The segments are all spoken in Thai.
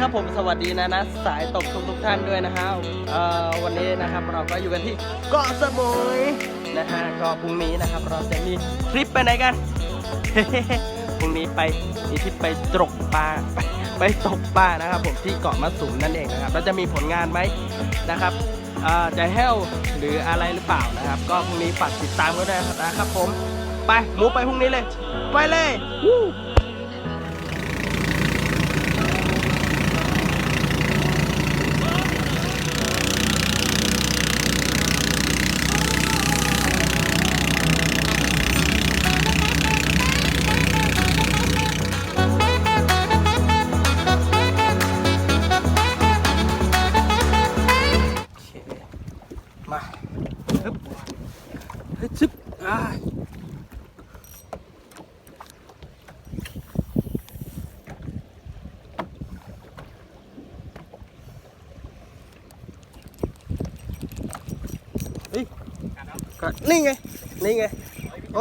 ครับผมสวัสดีนะนะสายตกทุกทุกท่านด้วยนะฮะวันนี้นะครับเราก็อยู่กันที่เกาะสมุยนะฮะก็พรุ่งนี้นะครับเราจะมีทริปไปไหนกันพรุ่งนี้ไปมีทริปไปตกปลาไปตกปลานะครับผมที่เกาะมะสุมนั่นเองนะครับแล้วจะมีผลงานไหมนะครับจะแห้วหรืออะไรหรือเปล่านะครับ ก็พรุ่งนี้ฝากติดตามกันด้วยนะครับผมไปมูไปพรุ่งนี้เลย ไปเลยวู้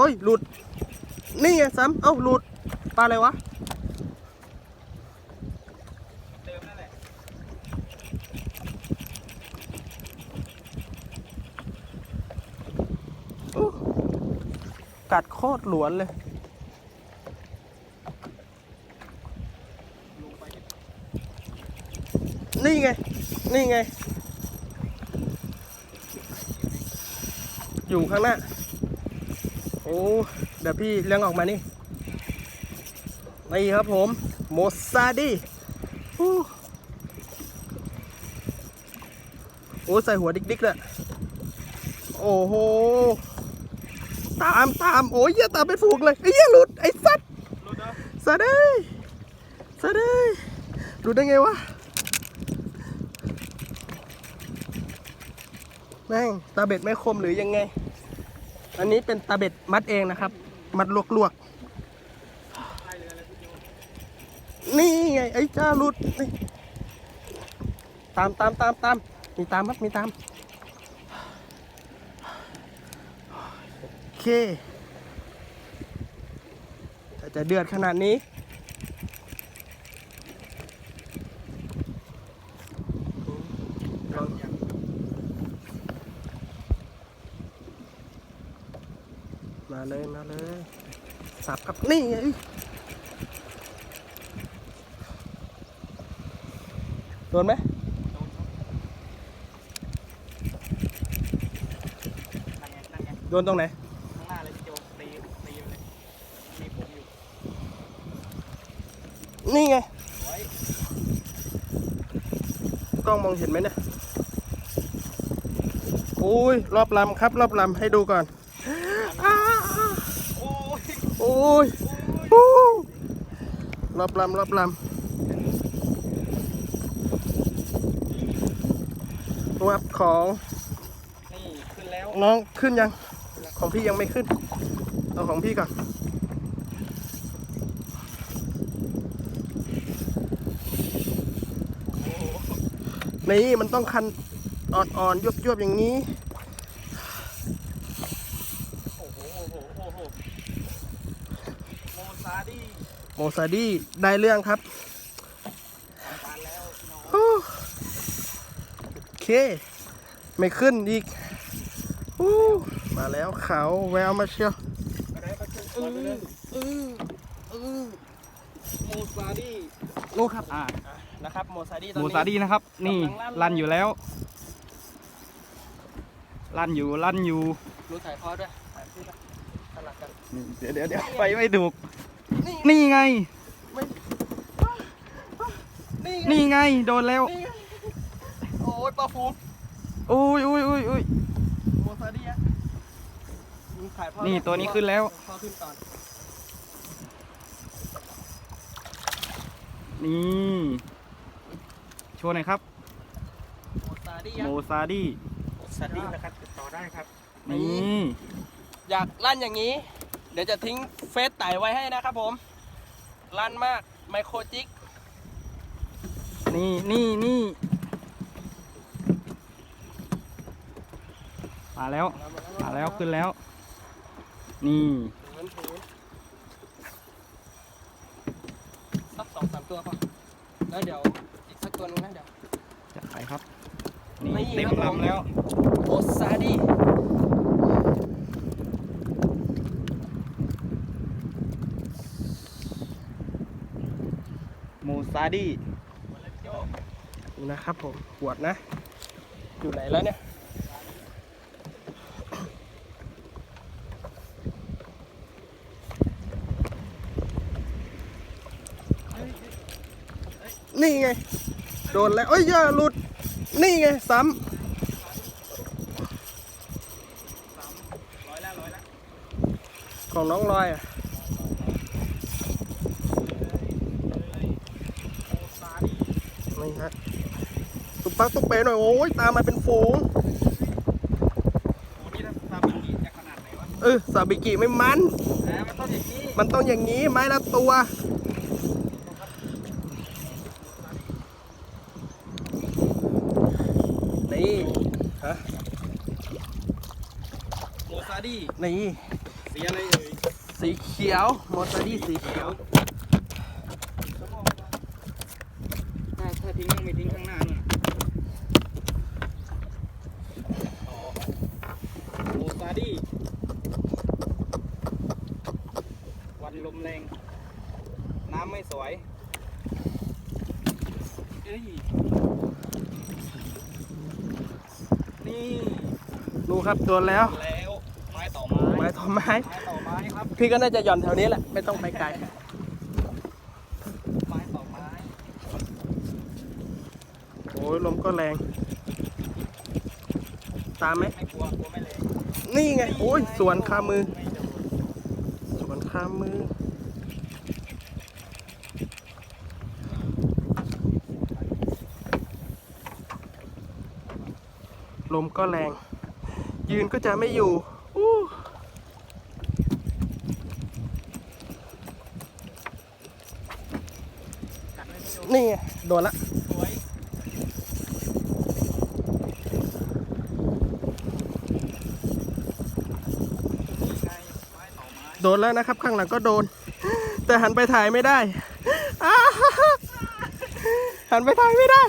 ยหลุด นี่ไงซ้ำเอ้าหลุดปลาอะไรวะกัดโคตรหลวนเลย นี่ไง นี่ไง อยู่ข้างหน้า อ้เดี๋ยวพี่เลี้ยงออกมานี่นี่ครับผม โมซาดีโอ้ใส่หัวดิกๆเลยโอ้โห ตามตามโอ้ยย่าตามเป็นฝูงเลยไอ้เหี้ยหลุด ไอ้สัตว์สัตว์เอ้ยสัตว์เอ้ยหลุดได้ไงวะ แม่ง ตาเบ็ดไม่คมหรือยังไง อันนี้เป็นตาเบ็ดมัดเองนะครับ มัดลวกๆ นี่ไงไอ้จ้าหลุดนี่ตามตามตามตามมีตามครับมีตาม โอเคจะเดือดขนาดนี้ มาเลย มาเลย สับ ครับนี่ไงโดนไหมนั่นไงนั่นไงโดนตรงไหนข้างหน้าเลยพี่โจตีตีไปเลยมีผมอยู่นี่ไงไว้กล้องมองเห็นไหมเนี่ยโอ้ยรอบลำครับ รอบลำให้ดูก่อนอ้า โอ้ย โอ้ ยโอ้ยรอบลำรอบลำวับของนี่ขึ้นแล้วน้องขึ้นยัง ของพี่ยังไม่ขึ้น เอาของพี่ก่อนนี่มันต้องคันอ่อนๆยวบๆอย่างนี้ โอ้โหโอ้โหโอ้โหโมซาดี้ โมซาดี้ได้เรื่องครับปานแล้วพี่น้องโอ้โอเค ไม่ขึ้นอีกอู้มาแล้วเขาแววมาเชียวกระไดไปขึ้นก่อนไปเลยอืออือโมซาดี้นู่ครับอ่าอะนะครับโมซาดี้ตอนหมูนี้ซาดีนะครับ นี่กำลังลั่นลั่นอยู่แล้ว ลั่นอยู่ลั่นอยู่รู้ถ่ายพอด้วยถ่ายพี่นะสลับกันเดี๋ยวเดี๋ยวเดี๋ยวไปไม่ถูก นี่นี่ไงไม่นี่ไง นี่ไง โดนแล้ว นี่ไงโอ้ยปลาฟูอุ้ยอุ้ยอุ้ยอุ้ยโมซาดี้อะมึงถ่ายพอนี่ด้วยตัวนี้ขึ้นแล้ว พอขึ้นก่อนนี่โชว์หน่อยครับ โมซาดี้โมซาดีซาดี้นะครับติดต่อได้ครับ นี่ อยากลั่นอย่างนี้เดี๋ยวจะทิ้งเฟซไต่ไว้ให้นะครับผมลั่นมากไมโครจิก นี่นี่นี่มาแล้วมาแล้วขึ้นแล้ว นี่ผืนผืนสักสองสามตัวพอแล้วเดี๋ยวอีกตัวหนึงนะเดี๋ยวจัดไปครับ นี่นี่เต็มครับผมลำแล้วโอซาดี ซาดี้นะครับผมขวดนะ อยู่ไหนแล้วเนี่ยนี่ไง โดนแล้วเอ้ยอย่าหลุด นี่ไง ซ้ำของน้องลอยอะ นี่ฮะ ตุกปักตุกเป๋หน่อย โอ้ยตามมาเป็นฝูงโอ้นี่ถ้าซาบิกิจะขนาดไหนวะเออซาบิกิไม่มันแหมมันต้องอย่างนี้มันต้องอย่างนี้ไม้ละตัว นี่ฮะหมูซาดี้นี่ สีอะไรเอ่ย สีเขียวมอเตอร์ดี้สีเขียว ถ้าถ้าทิ้งต้องไม่ทิ้งข้างหน้านู่นหมูซาดี้วันลมแรง น้ำไม่สวยเอ้ยนี่ดูครับตัวแล้ว แล้วไม้ต่อไม้ไม้ต่อไม้ ไม้ต่อไม้ครับ พี่ก็น่าจะหย่อนแถวนี้แหละ ไม่ต้องไปไกล ไม้ต่อไม้ โอ้ยลมก็แรง ตามไหม ไม่กลัวกลัวไม่เลยนี่ไง โอ้ย สวนคามือ สวนคามือ ลมก็แรง ยืนก็จะไม่อยู่นี่โดนละโดนแล้วนะครับ ข้างหลังก็โดน แต่หันไปถ่ายไม่ได้หันไปถ่ายไม่ได้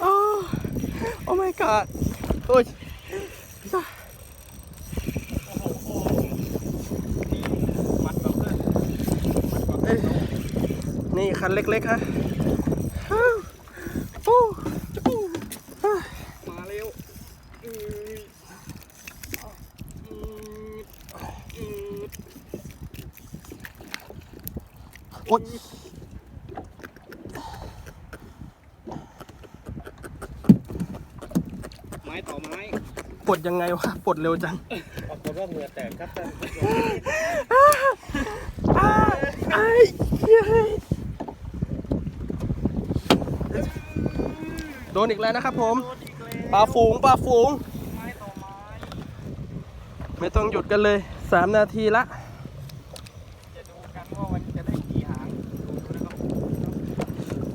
โอ้ โอ้ my god โอ้ย มัดแบบเพื่อน เอ้ย นี่คันเล็กๆฮะฮู้ฮู้ฮู้มาเร็วอืออืออือโอ๊ยไม้ต่อไม้ปลดยังไงวะปลดเร็วจัง ปรากฏว่าเหงื่อแตกครับท่านอ้าไอ้เหี้ยโด นอีกแล้วนะครับผมปลาฝูงปลาฝูง ไม้ต่อไม้ไม่ต้องหยุดกันเลย3นาทีละจะดูกันว่ามันจะได้กี่หางดูนะครับ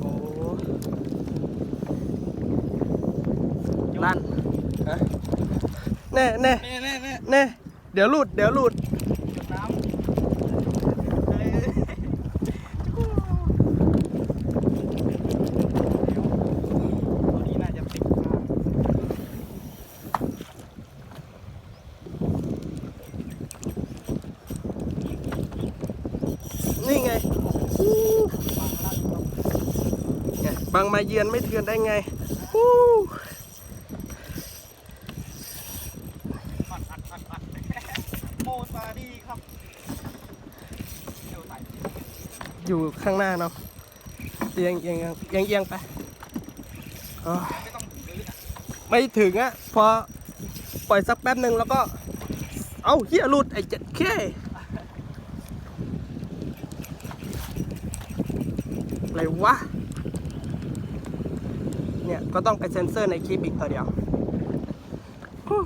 โอ้ลั่นฮะแน่แน่แน่แน่แน่แน่เดี๋ยวหลุดเดี๋ยวหลุดหยดน้ำเอ้ยตัวนี้น่าจะติดมาก นี่ไงอู้ไงบาง มาเยือนไม่เทือนได้ไงอู้ปัดปัดปัดปัดโมซาดีครับเดี๋ยวใส่อยู่ข้างหน้าเนาะเอียงเอียงเอียงเอียงเอียงไปอ๋อไม่ต้องถือนะไม่ถึงอะพอปล่อยสักแป๊บหนึ่งแล้วก็ เอ้าเฮียหลุดไอ้เจ็ดเคอะไรวะเนี่ย ก็ต้องไปเซ็นเซอร์ในคลิปอีกตัวเดียวฮู้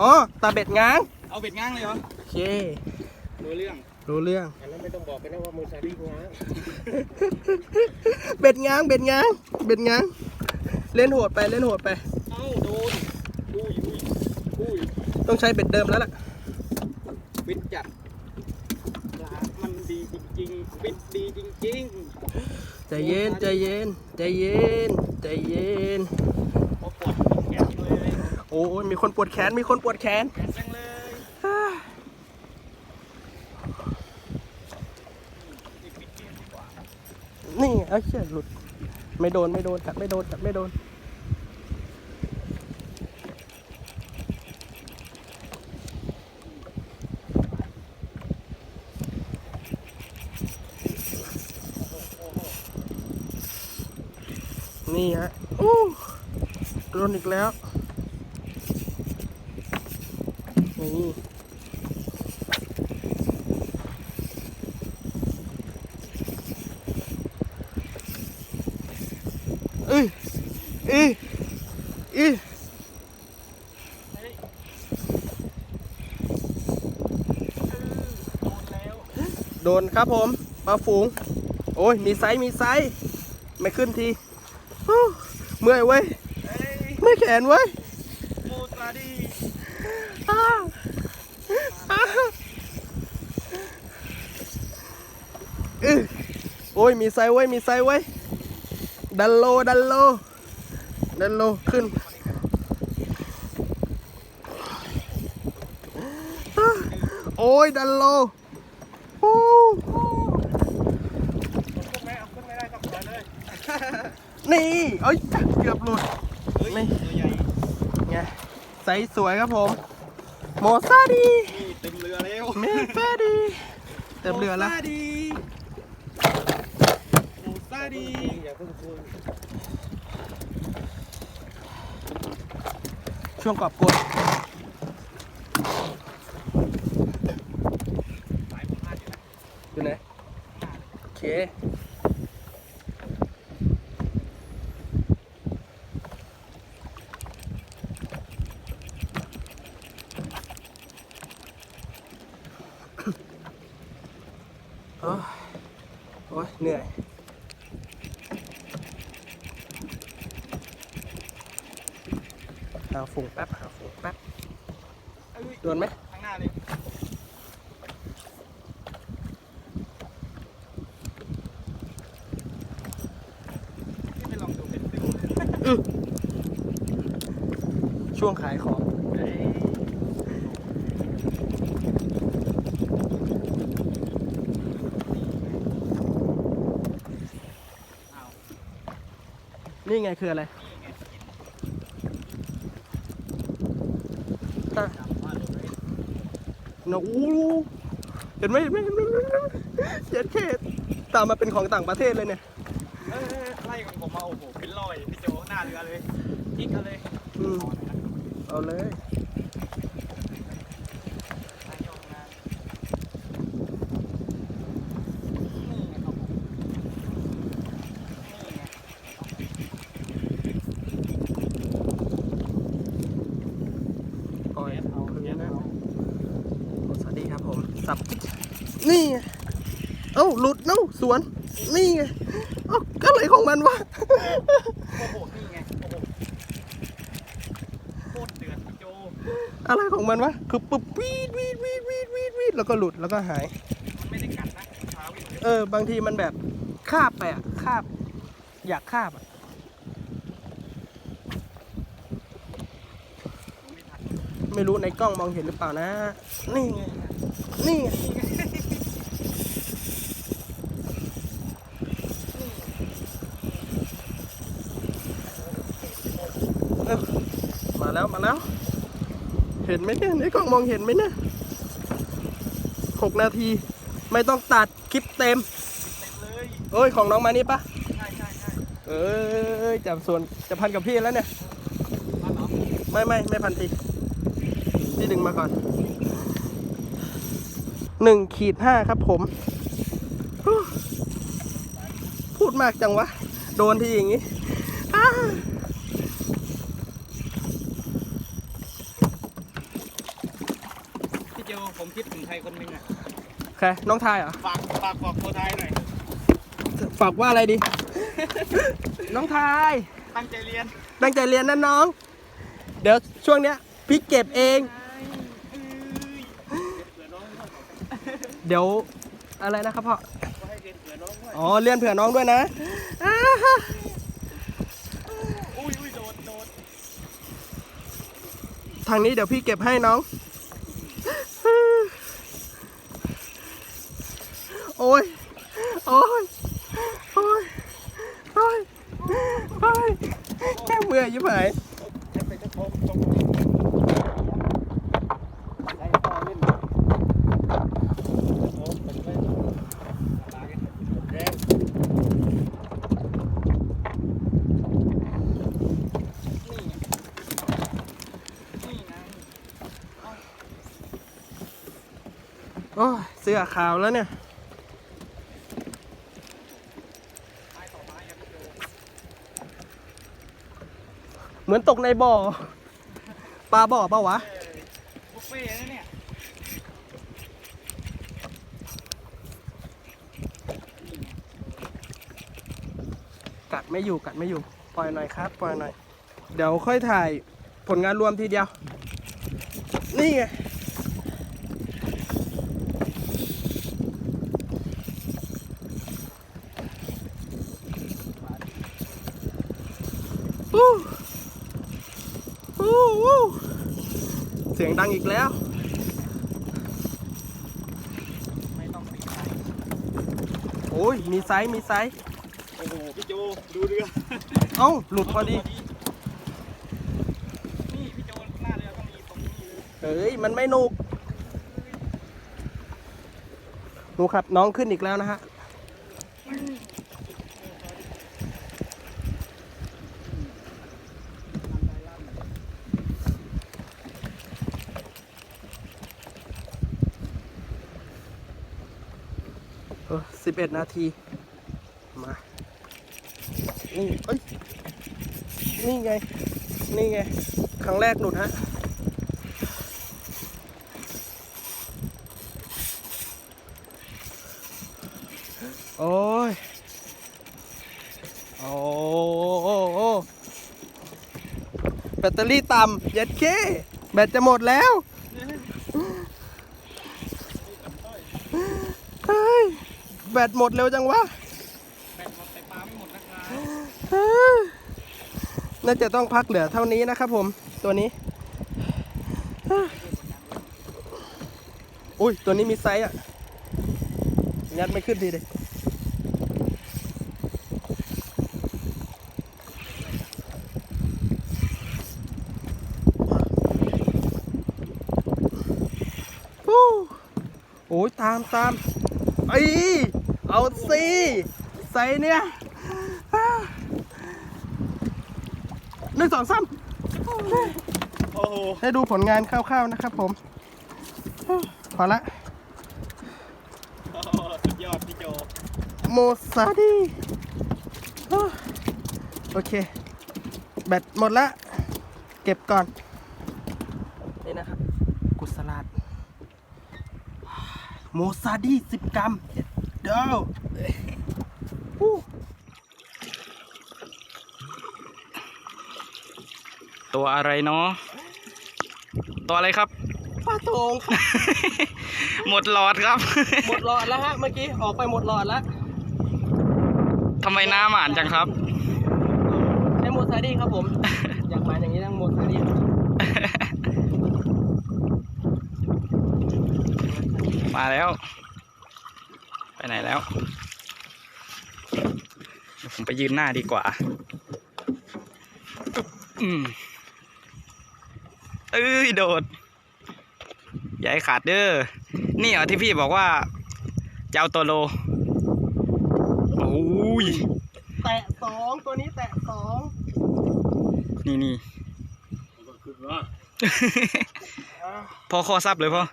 อ๋อตาเบ็ดง้าง เอาเบ็ดง้างเลยเหรอ โอเค รู้เรื่อง รู้เรื่องอันนั้นไม่ต้องบอกกันนะว่ามือซาดีง้าง เบ็ดง้าง เบ็ดง้าง เบ็ดง้าง เล่นโหดไป เล่นโหดไป เอ้าโดนอุ้ยอุ้ยอุ้ยต้องใช้เบ็ดเดิมแล้วล่ะฟิตจัดปลามันดีจริงๆฟิตดีจริง ใจเย็นใจเย็นใจเย็นใจเย็น โอ้ปวดแขนเลยโอ้ยมีคนปวดแขนมีคนปวดแขน แขนจังเลยนี่เอาเชือกหลุด ไม่โดนไม่โดนจับไม่โดนจับไม่โดนฮะอู้โดน อีกแล้วนี่เอ้ยเอ้ยเอ้ยเฮ้ยโดนแล้วโดนครับผมปลาฝูง โอ้ย มีไซส์มีไซส์ ไม่ขึ้นทีฮู้เมื่อยเว้ย เฮ้ยเมื่อยแขนเว้ยโมตราดีอ้าอ้าเอ้ยโอ้ย มีไซส์เว้ มีไซส์เว้ ดันโล ดันโล ดันโล ขึ้น โอ้ย ดันโลโอ้ผมขึ้นไม่เอาขึ้นไม่ได้ต้องปล่อยเลยนี่ เอ้ย เกือบหลุด เฮ้ยไม่ตัวใหญ่ไงไซส์สวยครับผม โมซาดีนี่เต็มเรือแล้วเมฟเฟดีเต็มเรือแล้วโมซาดีโมซาดีอย่าเพิ่งคุยช่วงกอบกด สายผมพลาดอยู่นะ อยู่ไหนโอเค โอ้ยโอ้ย เหนื่อยหาฝุ่งแป๊บหาฝุ่งแป๊บเอ้ยโดนไหมข้างหน้าเลยนี่ไปลองดูเป็นฟิวเลยช่วงขายของ เฮ้ย อ้าว นี่ไงคืออะไรนี่ไงกินอะจับว่าเลยนะอู้เห็นไหมเห็นไหมเห็นไหมเห็นไหมเจ็ดเคตามมาเป็นของต่างประเทศเลยเนี่ยเอ้ยไล่ของผมมาโอ้โหเป็นรอยพี่โจหน้าเรือเลยทิ้งกันเลยอืมขอหน่อยนะเอาเลย นายกนะนี่ไงครับผมนี่ไง ปล่อย เย็ดเอา คืน เย็ด นะ เอา สวัสดีครับผม สับ นี่ไงเอ้าหลุดเน้าสวน นี่ไงเอ้าก็อะไรของมันวะ โอ้โห นี่ไง โอ้โหโคตรเดือดพี่โจอะไรของมันวะ คือปุ๊บวีดวีดวีดวีดวีดวีดแล้วก็หลุดแล้วก็หาย มันไม่ได้กัดนะเท้าวิ่งเลยเออ บางทีมันแบบคาบไปอะคาบ อยากคาบอะไม่ทันไม่รู้ในกล้องมองเห็นหรือเปล่านะ นี่ไง นี่ไง เอ้ามา แล้วมาแล้ว เห็นไหมเนี่ยในกล้องมองเห็นไหมเนี่ยหกนาที ไม่ต้องตัดคลิปเต็มเต็มเลยเอ้ยของน้องมานี่ปะใช่ใช่ใช่เอ้ยจับส่วนจะพันกับพี่แล้วเนี่ยมาเหรอไม่ไม่ไม่พันทีพี่ดึงมาก่อนหนึ่งขีดห้าครับผมฮู้พูดมากจังวะ โดนทีอย่างงี้อ้า พี่โจผมคิดถึงใครคนหนึงอะ ใครน้องทายเหรอ ฝากฝากบอกโคไทยหน่อย ฝากว่าอะไรดี น้องทาย ตั้งใจเรียน ตั้งใจเรียนนะน้อง เดี๋ยวช่วงเนี้ยพี่เก็บเองเผื่อน้องเดี๋ยวอะไรนะครับพ่อก็ให้เรียนเผื่อน้องอ๋อเลื่อนเผื่อน้องด้วยนะอ่าฮะอุ้ยอุ้ยโดดโดดทางนี้เดี๋ยวพี่เก็บให้น้อง โอ้ย โอ้ย โอ้ย โอ้ย โอ้ยแค่เมื่อยยิ่งหาย จะไปจะพบตรงได้พ่อเล่นโอ้เป็นเล่นตากันแดง โอ้ยเสื้อขาวแล้วเนี่ยเหมือนตกในบ่อปลาบ่อปะวะบุฟเฟ่ต์นะเนี่ยกัดไม่อยู่กัดไม่อยู่ ปล่อยหน่อยครับปล่อยหน่อย เดี๋ยวค่อยถ่ายผลงานรวมทีเดียว นี่ไง เสียงดังอีกแล้ว ไม่ต้องปีนไปโอ้ย มีไซส์มีไซส์โอ้โหพี่โจดูเรือเอ้า หลุดพอดี นี่พี่โจหน้าเรือก็มีตรงนี้เลยเฮ้ย มันไม่หนุกดูครับน้องขึ้นอีกแล้วนะฮะ เอ็ดนาที มา นี่ เอ้ย นี่ไง นี่ไง ครั้งแรกหลุดฮะ โอ้ยโอ้โอ้โอ้แบตเตอรี่ต่ำเย็ดเค แบตจะหมดแล้ว เฮ้ย แบตหมดเร็วจังวะแบตหมดแต่ปลาไม่หมดนะครับเฮ้ยน่าจะต้องพักเหลือเท่านี้นะครับผมตัวนี้ อุ้ยตัวนี้มีไซส์อะยัดไม่ขึ้นทีเลยฮู้โอ้ยตามตามไอย เอาสิใส่เนี่ยอ่าหนึ่งสองสามโอ้โหให้ดูผลงานคร่าวๆนะครับผม พอละสุดยอดพี่โจ โมซาดีอ่าโอเค แบตหมดละ เก็บก่อน นี่นะครับ กุสลาดโมซาดีสิบกรัม เดี๋ยวอู้ตัวอะไรเนาะตัวอะไรครับ ปลาโตงครับ หมดหลอดครับ หมดหลอดแล้วฮะเมื่อกี้ออกไปหมดหลอดแล้วทำไมหน้าหมานจังครับ ใช้โมซาดีครับผม อยากมาอย่างนี้ต้องโมซาดีครับมาแล้ว ไปไหนแล้วเดี๋ยวผมไปยืนหน้าดีกว่า อืมเอ้ยโดดอย่าให้ขาดเด้อ นี่เหรอที่พี่บอกว่าจะเอาตัวโล โอ้ย แตะสองตัวนี้แตะสองนี่นี่คือว่าอ่าพอคอซับเลยพ่อ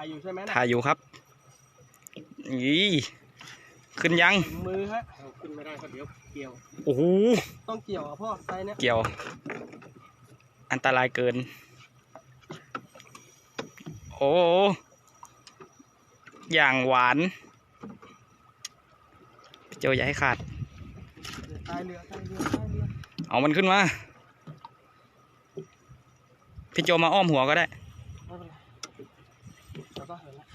ายอยู่ใช่ไหมนะถ่ายอยู่ครับนี่ขึ้นยังมือฮะเอาขึ้นไม่ได้ก็เดี๋ยวเกี่ยว โอ้โหต้องเกี่ยวอะพ่อไซส์เนี้ยเกี่ยว อันตรายเกิน โอ้โหอย่างหวาน เจ้าอย่าให้ขาดตายเรือตายเรือตายเรือเอามันขึ้นมา พี่โจมาอ้อมหัวก็ได้ไม่เป็นไร ปะเห็นละ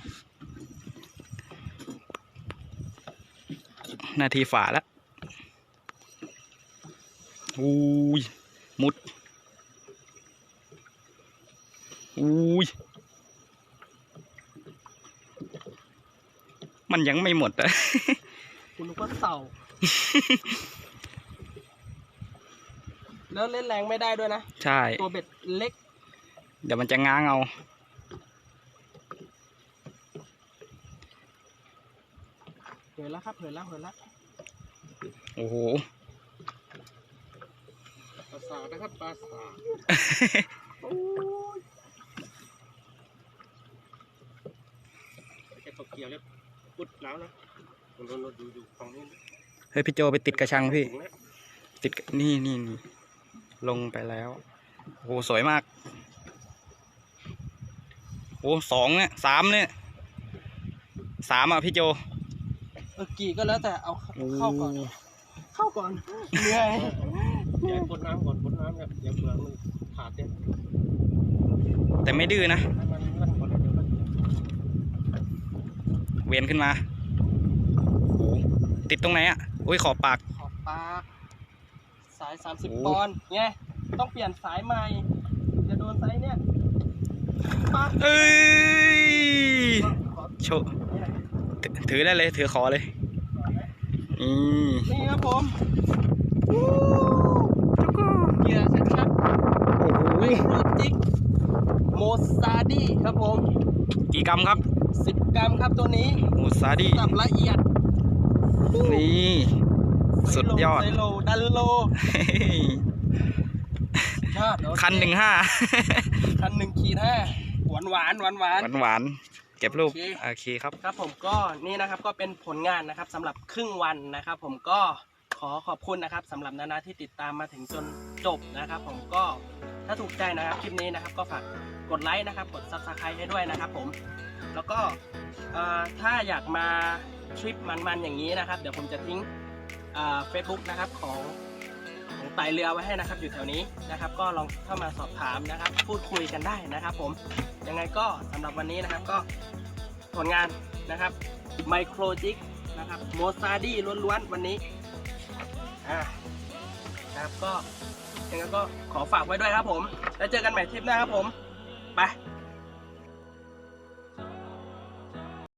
นาทีฝ่าละอุ้ย มุด อุ้ย มันยังไม่หมดอะคุณนึกว่าเต่า แล้วเล่นแรงไม่ได้ด้วยนะ ใช่ ตัวเบ็ดเล็ก เดี๋ยวมันจะง้างเอา เหินแล้วครับเหินแล้วเหินแล้วโอ้โหปลาสานะครับปลาสาแค่ตกเกี่ยวเลยปุดแล้วนะโดนดูดูฝั่งนี้เฮ้ยพี่โจไปติดกระชังพี่ถุงแล้วติดกระนี่นี่นี่ลงไปแล้วโอ้โหสวยมากโอ้สองเนี่ยสามเนี่ยสามอะพี่โจ เออกี่ก็แล้วแต่เอาโอ้เข้าก่อน เข้าก่อนเหนื่อยเดี๋ยวกดน้ำก่อนกดน้ำเนี่ยเดี๋ยวเปลือกมันขาดเนี่ยแต่ไม่ดื้อนะให้มันนั่นก่อนเดี๋ยวมันเวียนขึ้นมาโอ้โหติดตรงไหนอะอุ้ยขอบปากขอบปาก สายโอ้30ปอนด์ไงต้องเปลี่ยนสายใหม่จะโดนไซส์เนี่ยปั๊บเอ้ยขอโชว์ ถือถือได้เลยถือขอเลยนี่นี่ครับผมวู้เกียร์ชัดโอ้โหๆไมโครจิกโมซาดีครับผม กี่กรัมครับ10กรัมครับตัวนี้หมูซาดิสับละเอียด นี่ สุดยอดไซโลดันโลยอดโอเคันหนึ่งห้าคันหนึ่งขีดห้าหวานหวานหวานหวานหวานหวานๆ เก็บรูปโอเคโอเคครับ ครับผมก็นี่นะครับก็เป็นผลงานนะครับสำหรับครึ่งวันนะครับ ผมก็ขอขอบคุณนะครับสำหรับนานาที่ติดตามมาถึงจนจบนะครับ ผมก็ถ้าถูกใจนะครับคลิปนี้นะครับ ก็ฝากกดไลค์นะครับ กด subscribe ให้ด้วยนะครับ ผม แล้วก็เอ่อถ้าอยากมาทริปมันๆอย่างนี้นะครับ เดี๋ยวผมจะทิ้งเฟซบุ๊กนะครับของของ ไตเรือไว้ให้นะครับ อยู่แถวนี้นะครับ ก็ลองเข้ามาสอบถามนะครับ พูดคุยกันได้นะครับ ผมยังไงก็สำหรับวันนี้นะครับก็ผลงานนะครับไมโครจิกนะครับโมซาดีล้วนๆวันนี้อ่านะครับก็ยังไงก็ขอฝากไว้ด้วยครับผม แล้วเจอกันใหม่ทริปหน้าครับผม ไป